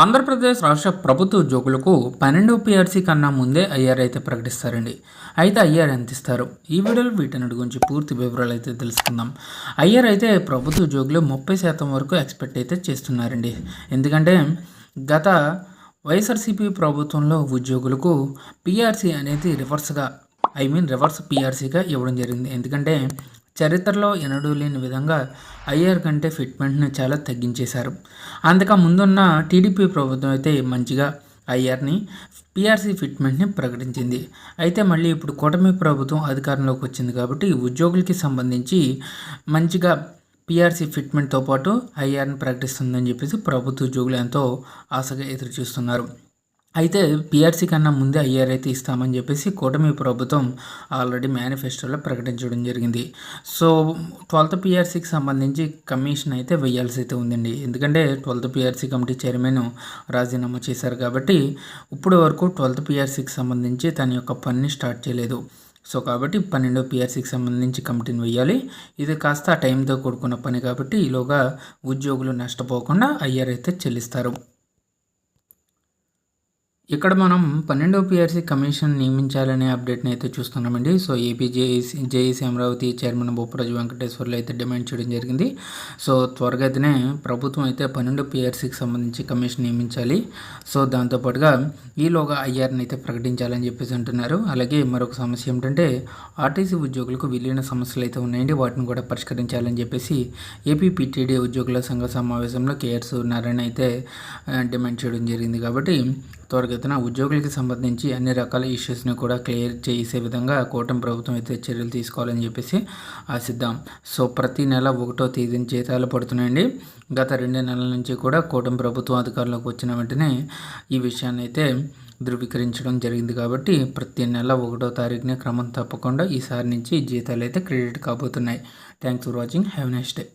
ఆంధ్రప్రదేశ్ రాష్ట్ర ప్రభుత్వ ఉద్యోగులకు పన్నెండు పిఆర్సీ కన్నా ముందే ఐఆర్ అయితే ప్రకటిస్తారండి. అయితే ఐఆర్ ఎంత ఇస్తారు ఈ వీడియోలో వీటన్నిటి గురించి పూర్తి వివరాలు అయితే తెలుసుకుందాం. ఐఆర్ అయితే ప్రభుత్వ ఉద్యోగులు ముప్పై శాతం వరకు ఎక్స్పెక్ట్ అయితే చేస్తున్నారండి. ఎందుకంటే గత వైఎస్ఆర్సీపీ ప్రభుత్వంలో ఉద్యోగులకు పిఆర్సీ అనేది రివర్స్గా ఐ మీన్ రివర్స్ పిఆర్సీగా ఇవ్వడం జరిగింది. ఎందుకంటే చరిత్రలో ఎన్నడూ లేని విధంగా ఐఆర్ కంటే ఫిట్మెంట్ను చాలా తగ్గించేశారు. అంతక ముందున్న టీడీపీ ప్రభుత్వం అయితే మంచిగా ఐఆర్ని పిఆర్సీ ఫిట్మెంట్ని ప్రకటించింది. అయితే మళ్ళీ ఇప్పుడు కూటమి ప్రభుత్వం అధికారంలోకి వచ్చింది కాబట్టి ఉద్యోగులకి సంబంధించి మంచిగా పిఆర్సీ ఫిట్మెంట్తో పాటు ఐఆర్ని ప్రకటిస్తుందని చెప్పేసి ప్రభుత్వ ఉద్యోగులు ఎంతో ఆశగా ఎదురు చూస్తున్నారు అయితే పిఆర్సీ కన్నా ముందే ఐఆర్ అయితే ఇస్తామని చెప్పేసి కూటమి ప్రభుత్వం ఆల్రెడీ మేనిఫెస్టోలో ప్రకటించడం జరిగింది. సో ట్వెల్త్ పిఆర్సీకి సంబంధించి కమిషన్ అయితే వేయాల్సి అయితే ఉందండి. ఎందుకంటే ట్వెల్త్ పీఆర్సీ కమిటీ చైర్మన్ రాజీనామా చేశారు కాబట్టి ఇప్పటి వరకు ట్వెల్త్ పిఆర్సీకి సంబంధించి తన యొక్క పనిని స్టార్ట్ చేయలేదు. సో కాబట్టి పన్నెండో పిఆర్సీకి సంబంధించి కమిటీని వేయాలి. ఇది కాస్త టైంతో కూడుకున్న పని కాబట్టి ఈలోగా ఉద్యోగులు నష్టపోకుండా ఐఆర్ అయితే చెల్లిస్తారు. ఇక్కడ మనం పన్నెండో పిఆర్సీ కమిషన్ నియమించాలనే అప్డేట్ని అయితే చూస్తున్నామండి. So AP JAC Amaravati chairman Bopparaju Venkateswarlu అయితే డిమాండ్ చేయడం జరిగింది. సో త్వరగతినే ప్రభుత్వం అయితే పన్నెండు పిఆర్సీకి సంబంధించి కమిషన్ నియమించాలి. సో దాంతోపాటుగా ఈలోగా ఐఆర్ని అయితే ప్రకటించాలని చెప్పేసి అంటున్నారు. అలాగే మరొక సమస్య ఏమిటంటే ఆర్టీసీ ఉద్యోగులకు విలీన సమస్యలు అయితే ఉన్నాయండి. వాటిని కూడా పరిష్కరించాలని చెప్పేసి ఏపీ పీటీడీ ఉద్యోగుల సంఘ సమావేశంలో కేఆర్ నారాయణ అయితే డిమాండ్ చేయడం జరిగింది. కాబట్టి త్వరగతిన ఉద్యోగులకి సంబంధించి అన్ని రకాల ఇష్యూస్ని కూడా క్లియర్ చేసే విధంగా కూటమి ప్రభుత్వం అయితే చర్యలు తీసుకోవాలని చెప్పేసి ఆశిద్దాం. సో ప్రతి నెల ఒకటో తేదీని జీతాలు పడుతున్నాయండి. గత రెండు నెలల నుంచి కూడా కూటమి ప్రభుత్వం అధికారంలోకి వచ్చిన వెంటనే ఈ విషయాన్ని అయితే ధృవీకరించడం జరిగింది కాబట్టి ప్రతి నెల ఒకటో తారీఖునే క్రమం తప్పకుండా ఈసారి నుంచి జీతాలు అయితే క్రెడిట్ కాబోతున్నాయి. Thanks for watching. Have next day.